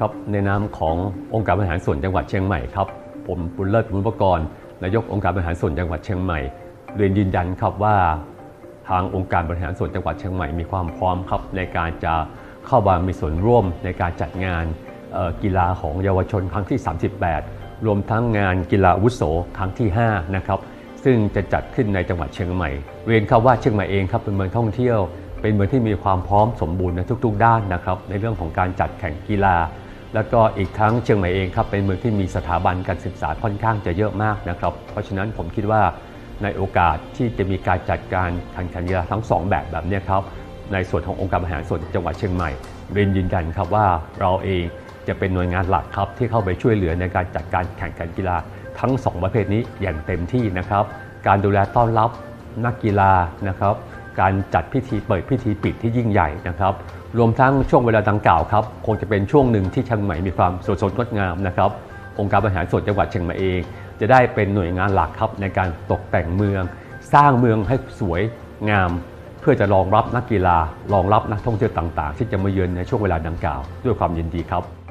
ครับในนามขององค์การบริหารส่วนจังหวัดเชียงใหม่ครับผมบุญเลิศบุญประกรณ์นายกองค์การบริหารส่วนจังหวัดเชียงใหม่เรียนยืนยันครับว่า ทางองค์การบริหารส่วนจังหวัดเชียงใหม่มีความพร้อมครับ ในการจะเข้ามามีส่วนร่วมในการจัดงานกีฬาของเยาวชนครั้งที่ 38 รวมทั้งงานกีฬาอาวุโสครั้งที่ 5 นะครับ ซึ่งจะจัดขึ้นในจังหวัดเชียงใหม่ เรียนครับว่าเชียงใหม่เองครับเป็นเมืองท่องเที่ยว เป็นเมืองที่มีความพร้อมสมบูรณ์ในทุก ๆ ด้านนะครับ ในเรื่องของการจัดแข่งกีฬา แล้วก็อีกทั้งเชียงใหม่เองครับเป็นเมืองที่มีสถาบันการศึกษาค่อนข้างจะเยอะมากนะครับ เพราะฉะนั้นผมคิดว่าในโอกาสที่จะมีการจัดการแข่งขันกีฬาทั้งสองแบบแบบนี้ครับในส่วนขององค์การบริหารส่วนจังหวัดเชียงใหม่เรียนยืนยันครับว่าเราเองจะเป็นหน่วยงานหลักครับที่เข้าไปช่วยเหลือในการจัดการแข่งขันกีฬาทั้งสองประเภทนี้อย่างเต็มที่นะครับ การดูแลต้อนรับนักกีฬานะครับ การจัดพิธีเปิดพิธีปิดที่ยิ่งใหญ่นะครับ รวมทั้งช่วงเวลาดังกล่าวครับคงจะเป็นช่วงหนึ่งที่เชียงใหม่มีความสดสดงดงามนะครับองค์การบริหารส่วนจังหวัดเชียงใหม่เอง จะได้เป็นหน่วยงานหลักครับในการตกแต่งเมือง สร้างเมืองให้สวยงาม เพื่อจะรองรับนักกีฬารองรับนักท่องเที่ยวต่าง ๆ ที่จะมาเยือนในช่วงเวลาดังกล่าว ด้วยความยินดีครับ